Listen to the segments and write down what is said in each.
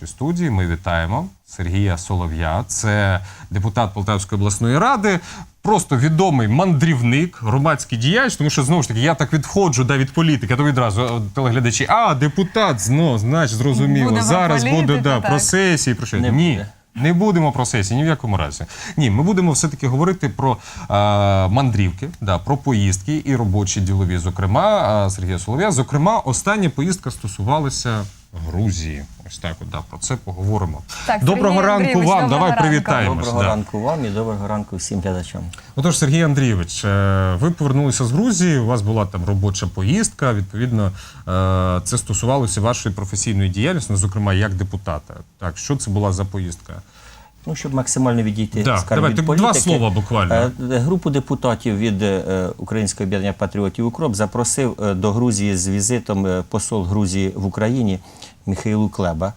нашій студії. Ми вітаємо Сергія Солов'я. Це депутат Полтавської обласної ради. Просто відомий мандрівник, громадський діяч, тому що знову ж таки я так відходжу да, від політики, то відразу е, телеглядачі. А, депутат, знову, значить, зрозуміло. Буде Зараз буде да, про сесії, про що Не ні. буде. Не будемо про сесії, ні в якому разі. Ні, ми будемо все-таки говорити про е, мандрівки, да, про поїздки і робочі ділові. Зокрема, е, Сергія Солов'я. Зокрема, остання поїздка стосувалася Грузії. Ось так, от, да, про це поговоримо. Так, доброго Сергій ранку Андрійович, вам. доброго Давай ранку. привітаємось. Доброго да. ранку вам і доброго ранку всім глядачам. Отож, Сергій Андрійович, е, ви повернулися з Грузії. У вас була там робоча поїздка. Відповідно, е, це стосувалося вашої професійної діяльності, ну, зокрема, як депутата. Так, що це була за поїздка? Ну, щоб максимально відійти Да, скажімо, від два політики. слова буквально. Е, Групу депутатів від е, Українського об'єднання патріотів Укроп запросив е, до Грузії з візитом е, посол Грузії в Україні Михайлу Клеба.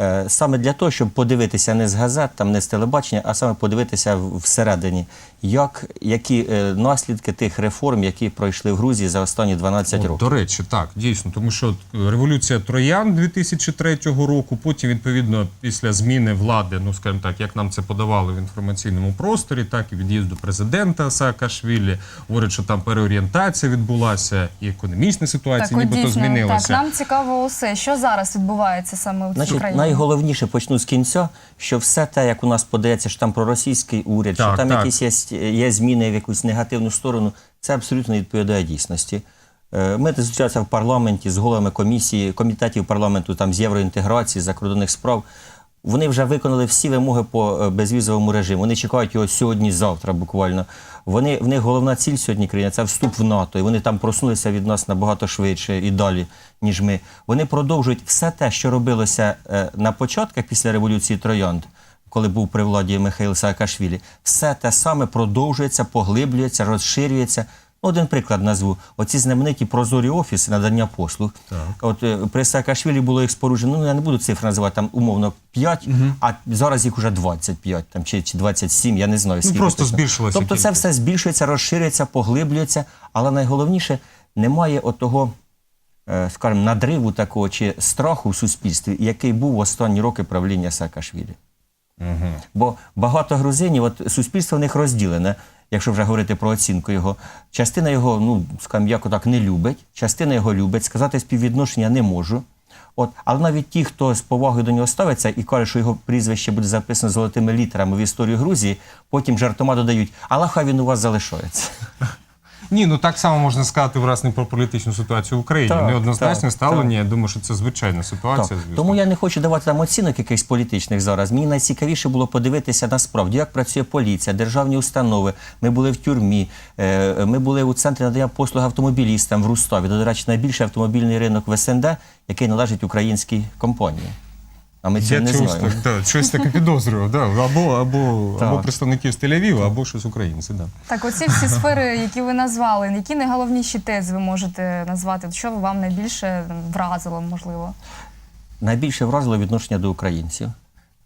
Е, Саме для того, щоб подивитися не з газет, там не з телебачення, а саме подивитися всередині, як, які е, наслідки тих реформ, які пройшли в Грузії за останні 12 О, років. До речі, так, дійсно, тому що е, революція Троян 2003 року, потім, відповідно, після зміни влади, ну скажімо так, як нам це подавали в інформаційному просторі, так і від'їзду президента Саакашвілі, говорять, що там переорієнтація відбулася, і економічна ситуація Так, нібито дійсно, змінилася. так, нам цікаво усе. Що зараз відбувається саме у цій країні? Найголовніше почну з кінця, що все те, як у нас подається, що там проросійський уряд, Так, що там так. якісь є, є зміни в якусь негативну сторону, це абсолютно не відповідає дійсності. Е, Ми зустрічалися в парламенті з головами комісії, комітетів парламенту там з євроінтеграції, закордонних справ. Вони вже виконали всі вимоги по е, безвізовому режиму. Вони чекають його сьогодні-завтра буквально. Вони, в них головна ціль сьогодні країни це вступ в НАТО. І вони там просунулися від нас набагато швидше і далі, ніж ми. Вони продовжують все те, що робилося е, на початках після революції Троянд, коли був при владі Михайло Саакашвілі. Все те саме продовжується, поглиблюється, розширюється. Один приклад назву: оці знамениті прозорі офіси надання послуг. От е, при Саакашвілі було їх споруджено. Ну я не буду цифр називати там умовно 5, а зараз їх уже 25 там чи, чи 27, Я не знаю. скільки просто точно. збільшилася Тобто це все збільшується, розширюється, поглиблюється. Але найголовніше немає отого, е, скажімо, надриву такого чи страху в суспільстві, який був в останні роки правління Саакашвілі. Бо багато грузинів, от суспільство в них розділене, якщо вже говорити про оцінку його. Частина його, ну скажімо, яко так не любить, частина його любить. Сказати співвідношення не можу. От, але навіть ті, хто з повагою до нього ставиться і каже, що його прізвище буде записано золотими літерами в історію Грузії, потім жартома додають, але хай він у вас залишається. Ні, ну так само можна сказати власне про політичну ситуацію в Україні. Так, Неоднозначне так, ставлення. Я думаю, що це звичайна ситуація. Так. звісно. Тому я не хочу давати там оцінок якихось політичних зараз. Мені найцікавіше було подивитися насправді, як працює поліція, державні установи. Ми були в тюрмі, е, ми були у центрі надання послуг автомобілістам в Рустові. До речі, найбільший автомобільний ринок в СНД, який належить українській компанії. А ми цього Я не чогось знаємо. так, да, щось таке підозрював. Да. Або, або, Так. або представників з Тель-Авіва, або щось українці. Да. Так, оці всі сфери, які ви назвали, які найголовніші тези ви можете назвати? Що вам найбільше вразило, можливо? найбільше вразило відношення до українців.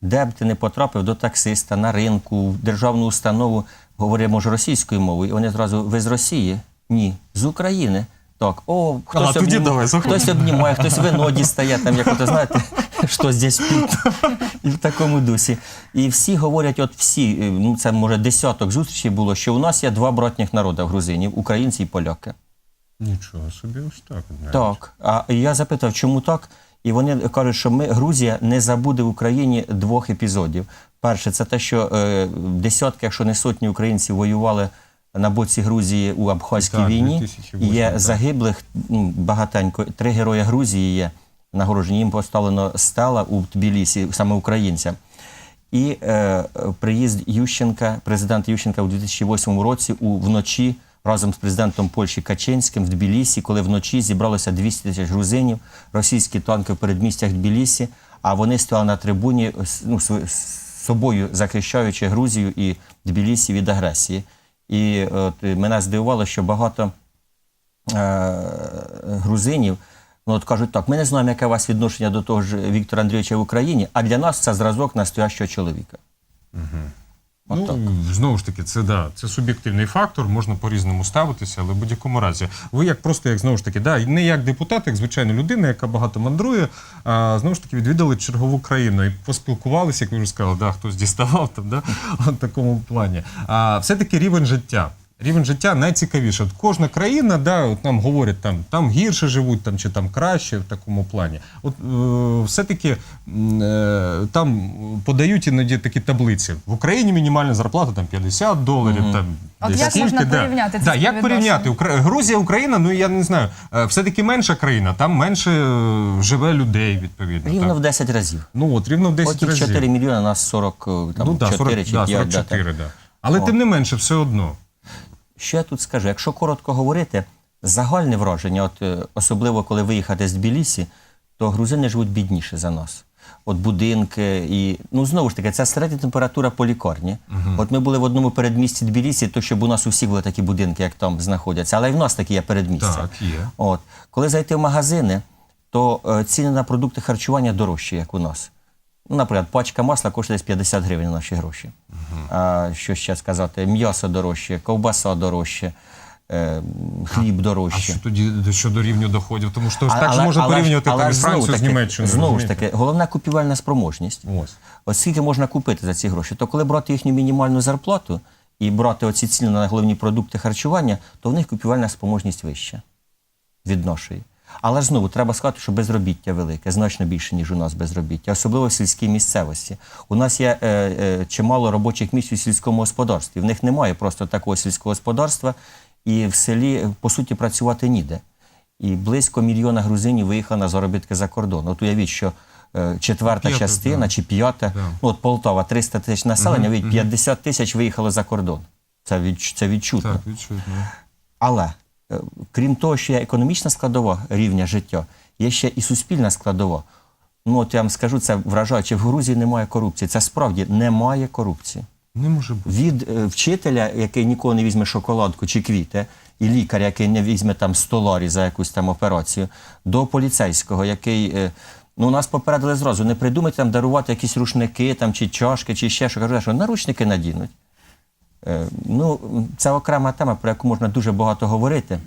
Де б ти не потрапив до таксиста, на ринку, в державну установу, говорить, може, російською мовою, і вони зразу, ви з Росії? Ні, з України. Так, о, хтось, тоді обнім- давай, заходь. хтось обнімає, хтось вино дістає, там, як ото, знаєте, що здесь п'ють. І в такому дусі. І всі говорять, от всі, е, ну це може десяток зустрічей було, що у нас є два братніх народи в грузинів, українці і поляки. Нічого собі, ось так. навіть. Так. А я запитав, чому так? І вони кажуть, що ми Грузія не забуде в Україні двох епізодів. Перше, це те, що е, десятки, якщо не сотні українців воювали на боці Грузії у Абхазькій Так, війні. 2008, Є так. загиблих ну, багатенько. Три герої Грузії є нагороджені. Їм поставлено стела у Тбілісі, саме українцям. І е, приїзд Ющенка, президента Ющенка у 2008 році у вночі разом з президентом Польщі Качинським в Тбілісі, коли вночі зібралося 200 тисяч грузинів, російські танки в передмістях Тбілісі, а вони стояли на трибуні ну, собою захищаючи Грузію і Тбілісі від агресії. І от, мене здивувало, що багато е, грузинів ну, от кажуть так, ми не знаємо, яке у вас відношення до того ж Віктора Андрійовича в Україні, а для нас це зразок настоящого чоловіка. От так. Ну, знову ж таки, це да, це суб'єктивний фактор, можна по-різному ставитися, але в будь-якому разі. Ви як просто як знову ж таки, да, не як депутат, як звичайна людина, яка багато мандрує, а знову ж таки відвідали чергову країну і поспілкувалися, як ви вже сказали, да, хтось діставав там, да, в такому плані. А все-таки рівень життя. Рівень життя найцікавіше. От кожна країна, да, от нам говорять, там, там гірше живуть, там, чи там краще в такому плані. От е, все-таки е, там подають іноді такі таблиці. В Україні мінімальна зарплата там 50 доларів. Там, От десь як стільки, можна да. порівняти ці Да, як порівняти? Укра... Грузія, Україна, ну я не знаю. е, Все-таки менша країна, там менше е, живе людей, відповідно. Рівно так. в 10 разів. Ну от рівно в 10 От разів. 4 мільйони, у нас 40, там, ну, да, 4 40, чи да, 5. да, 44, так. да. Але О. тим не менше, все одно. Що я тут скажу? Якщо коротко говорити, загальне враження, от, е, особливо коли виїхати з Тбілісі, то грузини живуть бідніше за нас. От будинки і ну знову ж таки, це середня температура по лікарні. От ми були в одному передмісті Тбілісі, то щоб у нас у всіх були такі будинки, як там знаходяться, але і в нас такі є передмістя. Так, є. От коли зайти в магазини, то е, ціни на продукти харчування дорожчі, як у нас. Ну, наприклад, пачка масла коштує десь 50 гривень на наші гроші. А, що ще сказати? М'ясо дорожче, ковбаса дорожче, е, хліб А дорожче. що тоді щодо рівню доходів? Тому що А- так же можна але порівнювати але ж із знову Францією з Німеччиною. Знову ж таки, головна купівельна спроможність. Ось. От скільки можна купити за ці гроші? То коли брати їхню мінімальну зарплату і брати оці ціни на головні продукти харчування, то в них купівельна спроможність вища від нашої. Але ж знову треба сказати, що безробіття велике, значно більше, ніж у нас безробіття, особливо в сільській місцевості. У нас є е, е, чимало робочих місць у сільському господарстві. В них немає просто такого сільського господарства, і в селі, по суті, працювати ніде. І близько мільйона грузинів виїхали на заробітки за кордон. От уявіть, що е, четверта П'ята, частина да. чи п'ята, Да. ну от Полтава 300 тисяч населення, уявіть, 50 тисяч виїхало за кордон. Це, від, це відчутно. Так, відчутно. Але крім того, що є економічна складова рівня життя, є ще і суспільна складова. Ну, от я вам скажу, це вражаюче. В Грузії немає корупції. Це справді немає корупції. Не може бути. Від е, вчителя, який ніколи не візьме шоколадку чи квіти, і лікаря, який не візьме там 100 ларів за якусь там операцію, до поліцейського, який. е, Ну, нас попередили зразу, не придумайте там дарувати якісь рушники там, чи чашки, чи ще що. Кажуть, що наручники надінуть. Е, Ну, це окрема тема, про яку можна дуже багато говорити,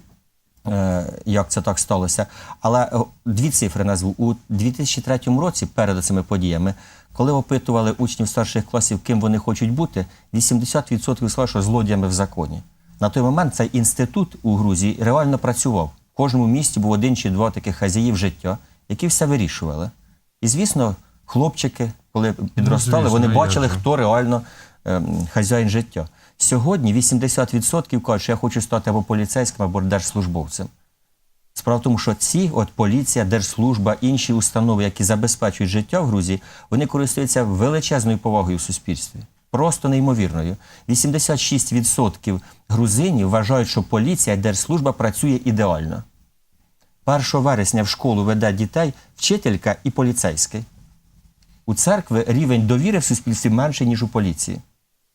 е, як це так сталося. Але е, дві цифри назву. У 2003 році, перед цими подіями, коли опитували учнів старших класів, ким вони хочуть бути, 80% сказали, що злодіями в законі. На той момент цей інститут у Грузії реально працював. В кожному місті був один чи два таких хазяїв життя, які все вирішували. І, звісно, хлопчики, коли підростали, вони бачили, хто реально ем, хазяїн життя. Сьогодні 80% кажуть, що я хочу стати або поліцейським, або держслужбовцем. Справа в тому, що ці, от поліція, держслужба, інші установи, які забезпечують життя в Грузії, вони користуються величезною повагою в суспільстві. Просто неймовірною. 86% грузинів вважають, що поліція держслужба працює ідеально. 1 вересня в школу веде дітей вчителька і поліцейський. У церкви рівень довіри в суспільстві менший, ніж у поліції.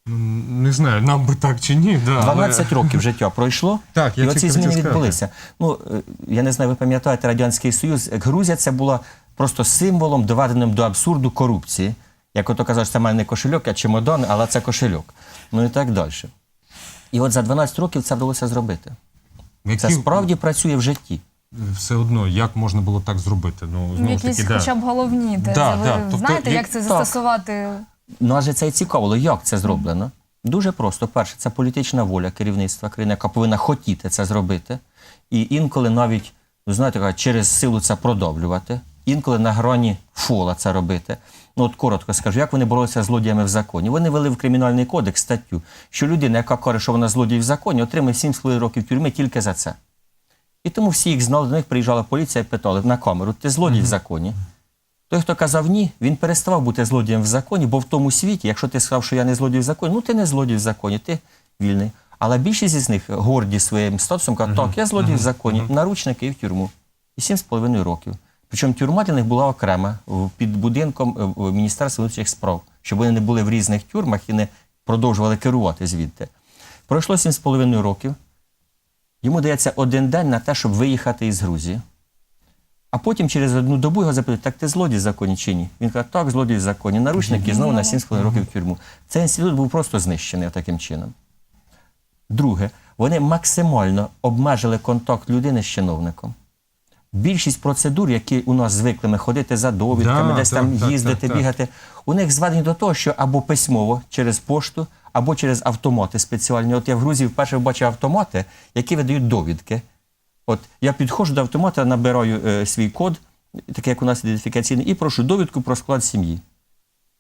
Ну, не знаю, нам би так чи ні. Да, 12 але... років життя пройшло, Так, я і оці зміни сказати. відбулися. Ну, е, я не знаю, ви пам'ятаєте Радянський Союз. Грузія це була просто символом, доведеним до абсурду корупції. Як ото казав, це в мене не кошельок, а чемодан, але це кошельок. Ну і так далі. І от за 12 років це вдалося зробити. Які... Це справді працює в житті. Все одно, як можна було так зробити? Ну, знову ж Якісь таки, да. б головні тези. Да, Ви. Тобто, знаєте, як- як це Так. застосувати? Ну, адже це і цікаво, як це зроблено. Дуже просто. Перше, це політична воля керівництва країни, яка повинна хотіти це зробити. І інколи навіть, ну знаєте, через силу це продовлювати, інколи на грані фола це робити. Ну, от коротко скажу, як вони боролися з злодіями в законі. Вони вели в кримінальний кодекс статтю, що людина, яка каже, що вона злодій в законі, отримає 7,5 років тюрми тільки за це. І тому всі їх знали, до них приїжджала поліція і питали на камеру: ти злодій в законі? Той, хто казав ні, він переставав бути злодієм в законі, бо в тому світі, якщо ти сказав, що я не злодій в законі, ну ти не злодій в законі, ти вільний. Але більшість із них горді своїм статусом кажуть, так, я злодій в законі, наручники і в тюрму. І сім з половиною років. Причому тюрма для них була окрема під будинком е, Міністерства внутрішніх справ, щоб вони не були в різних тюрмах і не продовжували керувати звідти. Пройшло сім з половиною років. Йому дається один день на те, щоб виїхати із Грузії. А потім через одну добу його запитують, так ти злодій в законі чи ні? Він каже, так, злодій в законі. Наручники знову на 7,5 років в тюрму. Цей інститут був просто знищений таким чином. Друге, вони максимально обмежили контакт людини з чиновником. Більшість процедур, які у нас звикли ми ходити за довідками, Да, десь так, там так, їздити, так, так. бігати, у них зведені до того, що або письмово через пошту, або через автомати спеціальні. От я в Грузії вперше бачив автомати, які видають довідки. От я підходжу до автомата, набираю е, свій код, такий як у нас ідентифікаційний, і прошу довідку про склад сім'ї.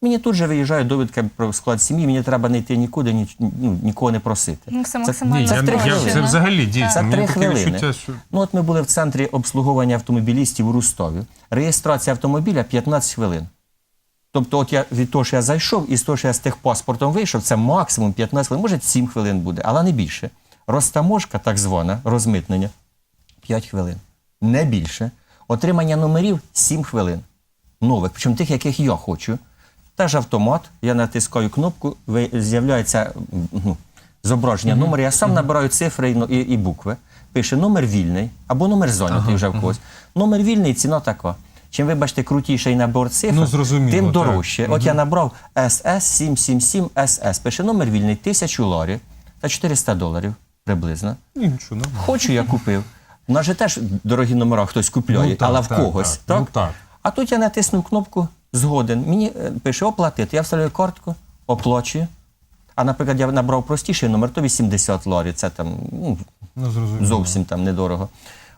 Мені тут же виїжджає довідка про склад сім'ї, мені треба не йти нікуди, ні, ну, нікого не просити. Ну, це Ні, максимально це я, я, це взагалі дійсно. Це Мені три таке хвилини. відчуття, що Ну, от ми були в центрі обслуговування автомобілістів у Рустові. Реєстрація автомобіля 15 хвилин. Тобто, от я від того, що я зайшов, і з того, що я з техпаспортом вийшов, це максимум 15 хвилин, може 7 хвилин буде, але не більше. Розтаможка, так звана, розмитнення 5 хвилин. Не більше. Отримання номерів 7 хвилин. Нових, причому тих, яких я хочу. Теж автомат, я натискаю кнопку, з'являється ну, зображення номера, я сам набираю цифри і, і, букви. Пише номер вільний або номер зайнятий вже в когось. Номер вільний, ціна така. Чим, вибачте, крутіший набор цифр, Ну, зрозуміло, тим так. дорожче. От я набрав SS 777 SS. Пише номер вільний, 1000 ларів та 400 доларів приблизно. нічого. Хочу, я купив. У нас же теж дорогі номера хтось купляє, Ну, так, але в так, когось. так. Ну, так. А тут я натиснув кнопку згоден. Мені е, пише оплатити. Я вставляю картку, оплачую. А, наприклад, я набрав простіший номер, то 80 ларів. Це там ну, Ну, зовсім там недорого.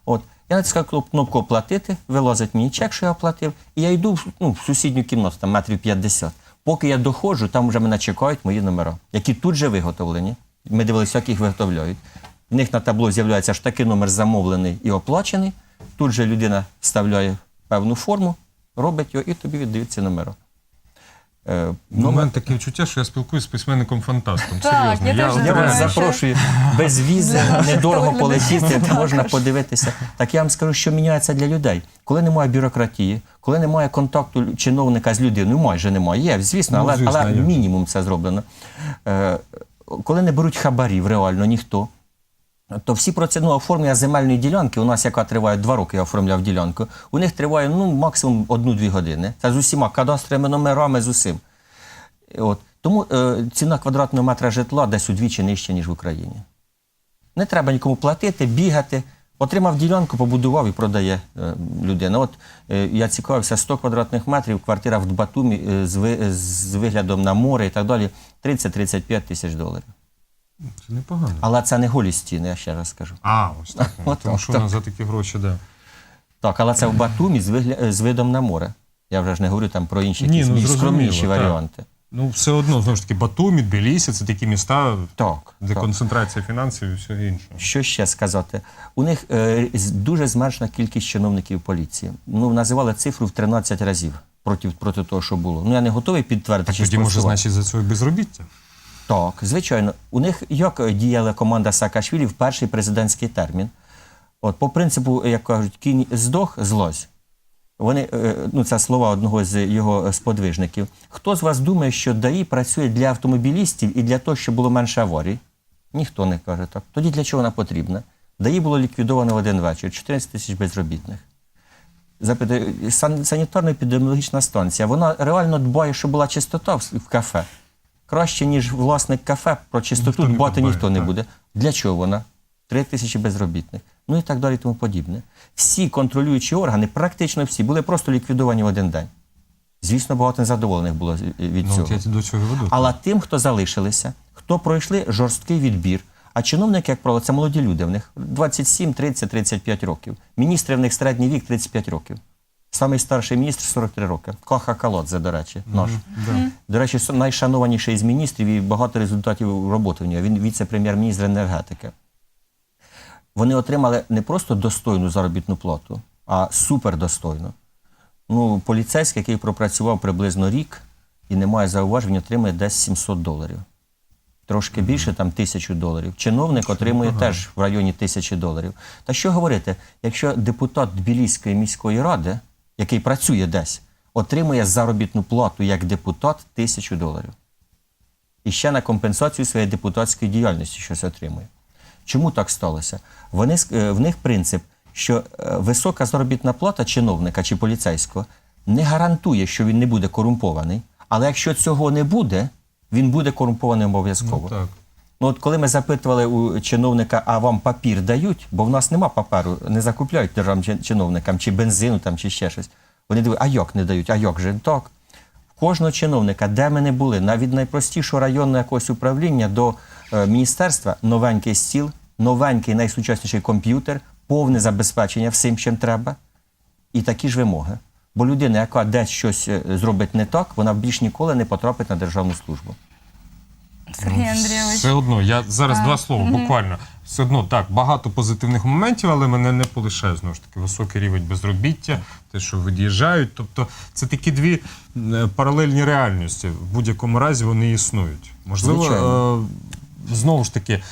От. Я натискаю кнопку оплатити, вилазить мені чек, що я оплатив, і я йду в- ну, в сусідню кімнату, там метрів 50. Поки я доходжу, там вже мене чекають мої номера, які тут же виготовлені. Ми дивилися, як їх виготовляють. В них на табло з'являється аж такий номер замовлений і оплачений. Тут же людина вставляє певну форму, робить його і тобі віддають ці номера. Е, Ну, у мене таке відчуття, що я спілкуюся з письменником-фантастом. Так, Серйозно. я теж Я вас запрошую без візи, недорого полетіти, можна подивитися. Так я вам скажу, що міняється для людей. Коли немає бюрократії, коли немає контакту чиновника з людиною, майже немає. Є, звісно, Ну, але, звісно, але є. мінімум це зроблено. Е, коли не беруть хабарів, реально ніхто. То всі проці... ну, оформлення земельної ділянки, у нас яка триває два роки, я оформляв ділянку, у них триває ну, максимум одну-дві години. Це з усіма кадастровими номерами, з усім. От. Тому е, ціна квадратного метра житла десь удвічі нижча, ніж в Україні. Не треба нікому платити, бігати. Отримав ділянку, побудував і продає е, людина. От е, я цікавився, 100 квадратних метрів, квартира в Батумі е, з, ви, з виглядом на море і так далі, 30-35 тисяч доларів. Це непогано. Але це не голі стіни, я ще раз скажу. А, ось так. ну, От Тому так, що так. за такі гроші, да. Так, але це в Батумі з, вигля... з видом на море. Я вже ж не говорю там про інші Ні, якісь ну, більш зрозуміло, скромніші так. варіанти. Ну, все одно, знову ж таки, Батумі, Тбілісі – це такі міста, Так, де так. концентрація фінансів і все інше. Що ще сказати? У них е, з- дуже зменшена кількість чиновників поліції. Ну, називали цифру в 13 разів проти, проти того, що було. Ну, я не готовий підтвердити. Так чи тоді, може, спростувати. значить, за це безробіття? Так, звичайно. У них як діяла команда Саакашвілі в перший президентський термін. От, по принципу, як кажуть, кінь здох, злозь. Вони, е, ну, це слова одного з його сподвижників. Хто з вас думає, що ДАІ працює для автомобілістів і для того, щоб було менше аварій? Ніхто не каже так. Тоді для чого вона потрібна? ДАІ було ліквідовано в один вечір, 14 тисяч безробітних. Сан- санітарно-епідеміологічна станція, вона реально дбає, щоб була чистота в кафе. Краще, ніж власник кафе, про чистоту Ніхто дбати подбає, ніхто не буде. Для чого вона? Три тисячі безробітних. Ну і так далі, тому подібне. Всі контролюючі органи, практично всі, були просто ліквідовані в один день. Звісно, багато незадоволених було від Ну, цього. я до цього веду. Але тим, хто залишилися, хто пройшли жорсткий відбір, а чиновники, як правило, це молоді люди. В них 27, 30, 35 років. Міністри в них середній вік 35 років. Самий старший міністр 43 роки. Коха Калодзе, до речі, наш. Да. До речі, найшанованіший з міністрів і багато результатів роботи в нього. Він віце-прем'єр-міністр енергетики. Вони отримали не просто достойну заробітну плату, а супердостойну. Ну, поліцейський, який пропрацював приблизно рік і не має зауважень, отримує десь 700 доларів. Трошки більше, там тисячу доларів. Чиновник отримує теж в районі тисячі доларів. Та що говорити, якщо депутат Тбіліської міської ради, який працює десь, отримує заробітну плату як депутат тисячу доларів. І ще на компенсацію своєї депутатської діяльності щось отримує. Чому так сталося? Вони, е, в них принцип, що е, висока заробітна плата чиновника чи поліцейського не гарантує, що він не буде корумпований. Але якщо цього не буде, він буде корумпований обов'язково. Ну. Ну, от коли ми запитували у чиновника, а вам папір дають, бо в нас нема паперу, не закупляють державним чиновникам, чи бензину, там, чи ще щось. Вони дивують, а як не дають, а як же так? Кожного чиновника, де ми не були, навіть найпростішого районного якогось управління до е, міністерства, новенький стіл, новенький найсучасніший комп'ютер, повне забезпечення всім, чим треба, і такі ж вимоги. Бо людина, яка десь щось е, зробить не так, вона більш ніколи не потрапить на державну службу. Сергій Андрійович. Все одно, я зараз два слова, буквально. Все одно так, багато позитивних моментів, але мене не полишає знову ж таки високий рівень безробіття, те, що від'їжджають. Тобто це такі дві е, паралельні реальності. В будь-якому разі вони існують. Можливо, Звичайно. Знову ж таки,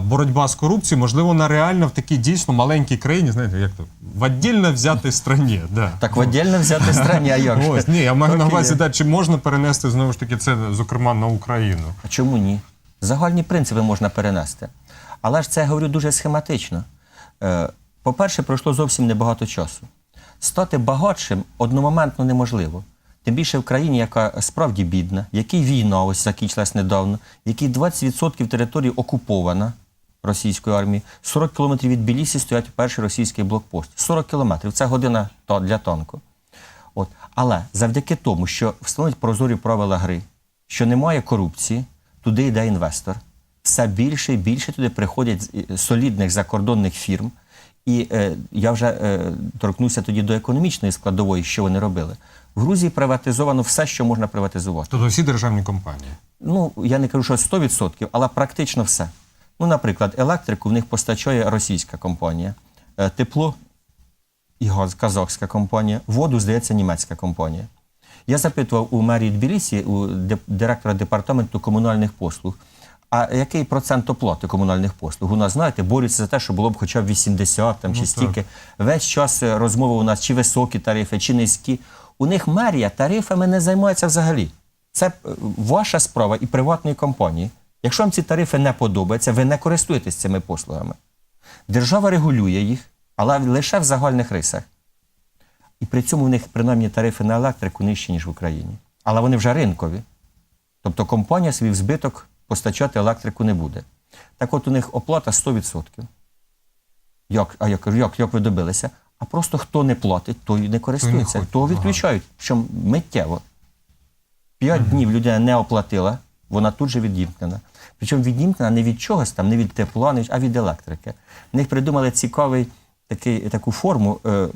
боротьба з корупцією, можливо, вона реальна в такій дійсно маленькій країні, знаєте, як то в віддільно взятій страні. Да. Так в віддільно взяти страні, а як же? Ось, ні, я маю на увазі, да, чи можна перенести знову ж таки це, зокрема, на Україну. А чому ні? Загальні принципи можна перенести. Але ж це я говорю дуже схематично. Е, По-перше, пройшло зовсім небагато часу. Стати багатшим одномоментно неможливо. Тим більше в країні, яка справді бідна, в якій війна ось закінчилась недавно, в якій 20% території окупована російською армією, 40 кілометрів від Білісі стоять перший російський блокпост. 40 кілометрів це година для танку. От. Але завдяки тому, що встановлюють прозорі правила гри, що немає корупції, туди йде інвестор. Все більше і більше туди приходять е, солідних закордонних фірм. І е, я вже е, торкнувся тоді до економічної складової, що вони робили. В Грузії приватизовано все, що можна приватизувати. Тобто всі державні компанії. Ну, я не кажу, що 100%, але практично все. Ну, наприклад, електрику в них постачає російська компанія, Е, тепло і газ казахська компанія, воду, здається, німецька компанія. Я запитував у мерії Тбілісі, у директора департаменту комунальних послуг, а який процент оплати комунальних послуг? У нас, знаєте, борються за те, що було б хоча б 80 там, чи Ну, стільки. Весь час розмови у нас чи високі тарифи, чи низькі. У них мерія тарифами не займається взагалі. Це е, ваша справа і приватної компанії. Якщо вам ці тарифи не подобаються, ви не користуєтесь цими послугами. Держава регулює їх, але лише в загальних рисах. І при цьому в них принаймні тарифи на електрику нижчі, ніж в Україні. Але вони вже ринкові. Тобто компанія свій збиток постачати електрику не буде. Так от у них оплата 100%. Як, а я кажу, як, як ви добилися? А просто хто не платить, той не користується, Ага. відключають, що миттєво. П'ять днів людина не оплатила, вона тут же відімкнена. Причому відімкнена не від чогось там, не від тепла, не від- а від електрики. В них придумали цікавий такий, таку форму е,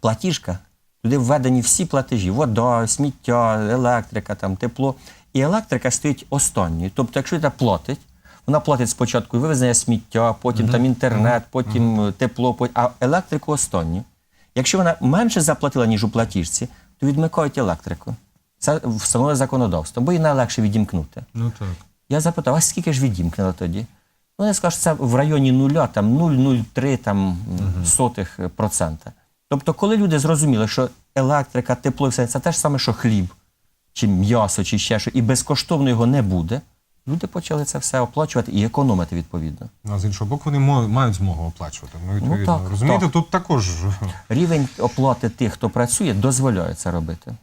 платіжка. Туди введені всі платежі: вода, сміття, електрика, там, тепло. І електрика стоїть останньою. Тобто, якщо людина платить, вона платить спочатку вивезення сміття, потім там інтернет, потім е, тепло, потім, а електрику останню. Якщо вона менше заплатила, ніж у платіжці, то відмикають електрику. Це встановлює законодавство, бо її найлегше відімкнути. Ну так. Я запитав, а скільки ж відімкнуло тоді? Вони скажуть, це в районі нуля, там 0,03 там, м, сотих е, процента. Тобто, коли люди зрозуміли, що електрика, тепло і все це те ж саме, що хліб, чи м'ясо, чи ще що, і безкоштовно його не буде, люди почали це все оплачувати і економити відповідно. Ну, а з іншого боку, вони мають змогу оплачувати. Ну, відповідно. так, Розумієте, так. тут також. Рівень оплати тих, хто працює, дозволяє це робити.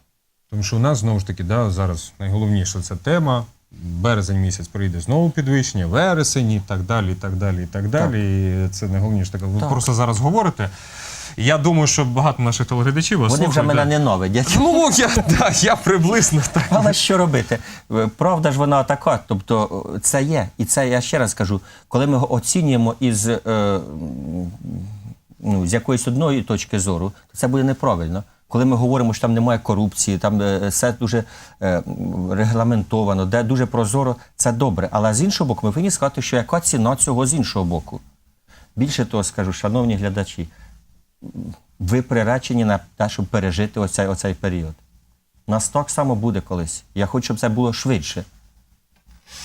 Тому що у нас знову ж таки, да, зараз найголовніше це тема. Березень місяць прийде знову підвищення, вересень і так далі, і так далі, і так далі. І це найголовніше таке. Ви Так. просто зараз говорите. Я думаю, що багато наших телеглядачів вас Вони вже слухають, мене да. ненавидять. Ну, я, да, я приблизно так. Але що робити? Е, Правда ж вона така. Тобто е, це є. І це я ще раз кажу, коли ми оцінюємо із, е, ну, з якоїсь одної точки зору, то це буде неправильно. Коли ми говоримо, що там немає корупції, там е, все дуже е, регламентовано, де дуже прозоро, це добре. Але з іншого боку, ми повинні сказати, що яка ціна цього з іншого боку. Більше того скажу, шановні глядачі, ви приречені на те, щоб пережити оцей, оцей період. Нас так само буде колись. Я хочу, щоб це було швидше.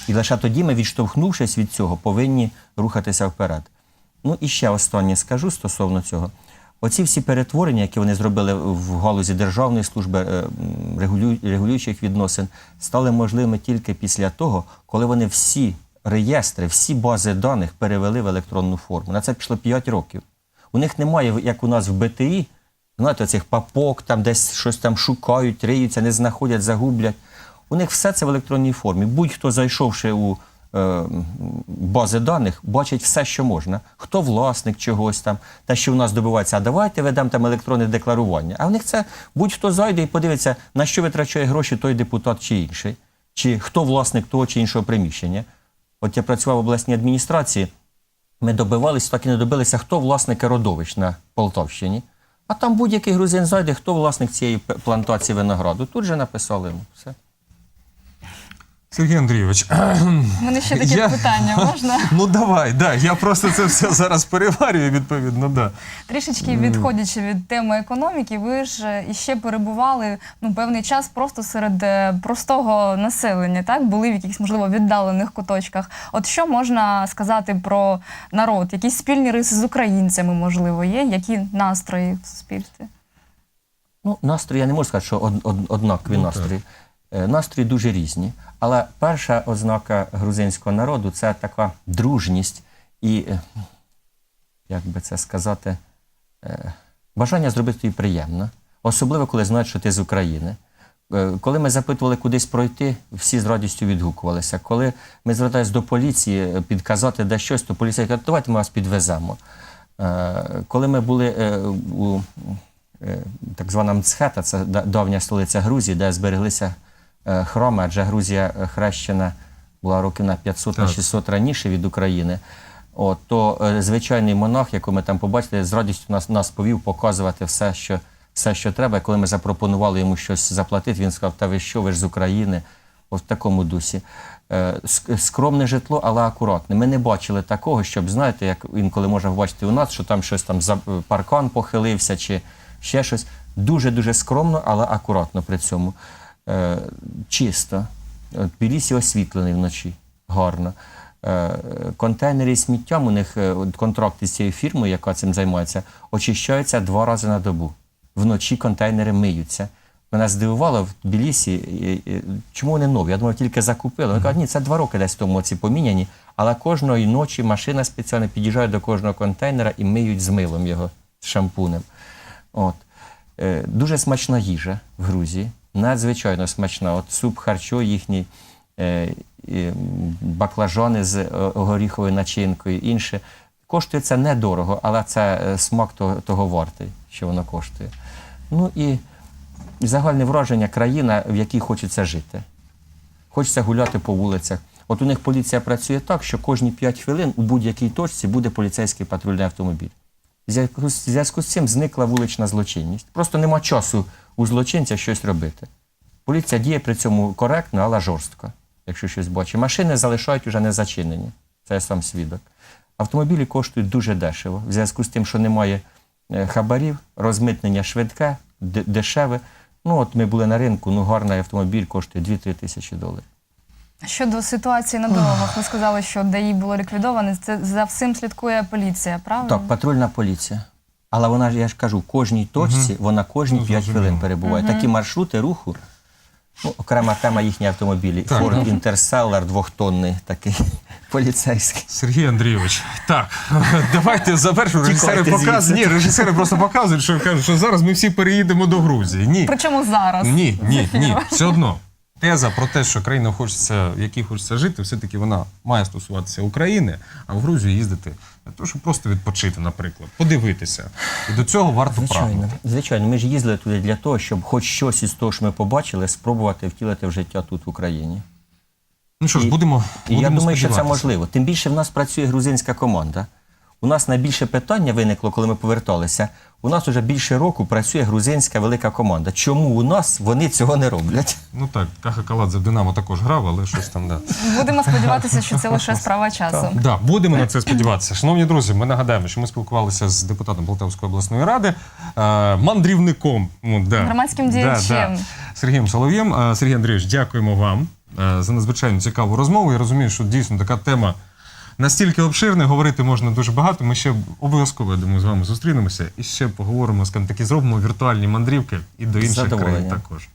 І лише тоді ми, відштовхнувшись від цього, повинні рухатися вперед. Ну і ще останнє скажу стосовно цього. Оці всі перетворення, які вони зробили в галузі державної служби е, регулю- регулюючих відносин, стали можливими тільки після того, коли вони всі реєстри, всі бази даних перевели в електронну форму. На це пішло 5 років. У них немає, як у нас в БТІ, знаєте, цих папок, там десь щось там шукають, риються, не знаходять, загублять. У них все це в електронній формі. Будь-хто зайшовши у е, бази даних, бачить все, що можна. Хто власник чогось там, те, що у нас добивається, а давайте ведемо там електронне декларування. А в них це будь-хто зайде і подивиться, на що витрачає гроші той депутат чи інший, чи хто власник того чи іншого приміщення. От я працював в обласній адміністрації, ми добивалися, так і не добилися, хто власник родовищ на Полтавщині. А там будь-який грузин зайде, хто власник цієї плантації винограду. Тут же написали йому все. Сергій Андрійович, У мене ще таке Я- питання можна? ну давай, да, я просто це все зараз переварюю, відповідно, да. Трішечки відходячи від теми економіки, ви ж е, іще перебували ну певний час просто серед е, простого населення, так були в якихось можливо віддалених куточках. От що можна сказати про народ? Якісь спільні риси з українцями, можливо, є? Які настрої в суспільстві? Ну, настрої я не можу сказати, що од, од, однакові Ну, настрої. Е, Настрої дуже різні. Але перша ознака грузинського народу це така дружність і, е, як би це сказати, е, бажання зробити тобі приємно. Особливо, коли знають, що ти з України. Коли ми запитували кудись пройти, всі з радістю відгукувалися. Коли ми зверталися до поліції підказати де щось, то поліція каже, давайте ми вас підвеземо. Коли ми були у так звана Мцхета, це давня столиця Грузії, де збереглися е, храми, адже Грузія е, хрещена була років на 500 на Так. 600 раніше від України. От, то е, звичайний монах, якого ми там побачили, з радістю нас, нас повів показувати все що, все, що треба. І коли ми запропонували йому щось заплатити, він сказав, та ви що, ви ж з України? От в такому дусі. Скромне житло, але акуратне. Ми не бачили такого, щоб, знаєте, як інколи можна побачити у нас, що там щось там за паркан похилився чи ще щось. Дуже-дуже скромно, але акуратно при цьому. Е, Чисто. Тбілісі освітлений вночі. Гарно. Е, Контейнери з сміттям у них е, контракти з цією фірмою, яка цим займається, очищаються два рази на добу. Вночі контейнери миються. Мене здивувало в Тбілісі, чому вони нові? Я думав, тільки закупили. Вони кажуть, ні, це два роки десь тому ці поміняні, але кожної ночі машина спеціально під'їжджає до кожного контейнера і миють з милом його, з шампунем. От. Дуже смачна їжа в Грузії, надзвичайно смачна. От суп харчо їхній, е, баклажани з е, горіховою начинкою, інше. Коштує це недорого, але це е, смак того, того вартий, що воно коштує. Ну і загальне враження країна, в якій хочеться жити. Хочеться гуляти по вулицях. От у них поліція працює так, що кожні 5 хвилин у будь-якій точці буде поліцейський патрульний автомобіль. В зв'язку з- цим зникла вулична злочинність. Просто нема часу у злочинця щось робити. Поліція діє при цьому коректно, але жорстко, якщо щось бачить. Машини залишають уже не зачинені. Це я сам свідок. Автомобілі коштують дуже дешево. В зв'язку з тим, що немає е, хабарів, розмитнення швидке, дешеве. Ну, от ми були на ринку, ну гарний автомобіль коштує 2-3 тисячі доларів. Щодо ситуації на дорогах, ви сказали, що ДАІ було ліквідоване. Це за всім слідкує поліція, правильно? Так, патрульна поліція. Але вона ж, я ж кажу, в кожній точці, вона кожні Ну, 5 зрозуміло. хвилин перебуває. Такі маршрути руху. Ну, окрема тема їхні автомобілі. Так. Ford Interstellar двохтонний такий поліцейський. Сергій Андрійович, так, давайте завершимо. Режисери показують. Ні, режисери просто показують, що кажуть, що зараз ми всі переїдемо до Грузії. Ні. Причому зараз. Ні, ні, ні. Все одно. Теза про те, що країна хочеться, в якій хочеться жити, все-таки вона має стосуватися України, а в Грузію їздити для того, щоб просто відпочити, наприклад, подивитися. І до цього варто Звичайно, прагнути. звичайно, ми ж їздили туди для того, щоб хоч щось із того, що ми побачили, спробувати втілити в життя тут в Україні. Ну що ж, І- будемо. Я думаю, що це можливо. Тим більше в нас працює грузинська команда. У нас найбільше питання виникло, коли ми поверталися. У нас вже більше року працює грузинська велика команда. Чому у нас вони цього не роблять? Ну так, Каха Каладзе в Динамо також грав, але щось там да. Будемо сподіватися, що це лише справа часу. Да, будемо на це сподіватися. Шановні друзі, ми нагадаємо, що ми спілкувалися з депутатом Полтавської обласної ради, е, мандрівником, ну, да, Громадським діячем. Сергієм Солов'єм. Е, Сергій Андрійович, дякуємо вам е, за надзвичайно цікаву розмову. Я розумію, що дійсно така тема настільки обширне, говорити можна дуже багато. Ми ще обов'язково, я думаю, з вами зустрінемося і ще поговоримо, скажімо таки, зробимо віртуальні мандрівки і до інших країн також.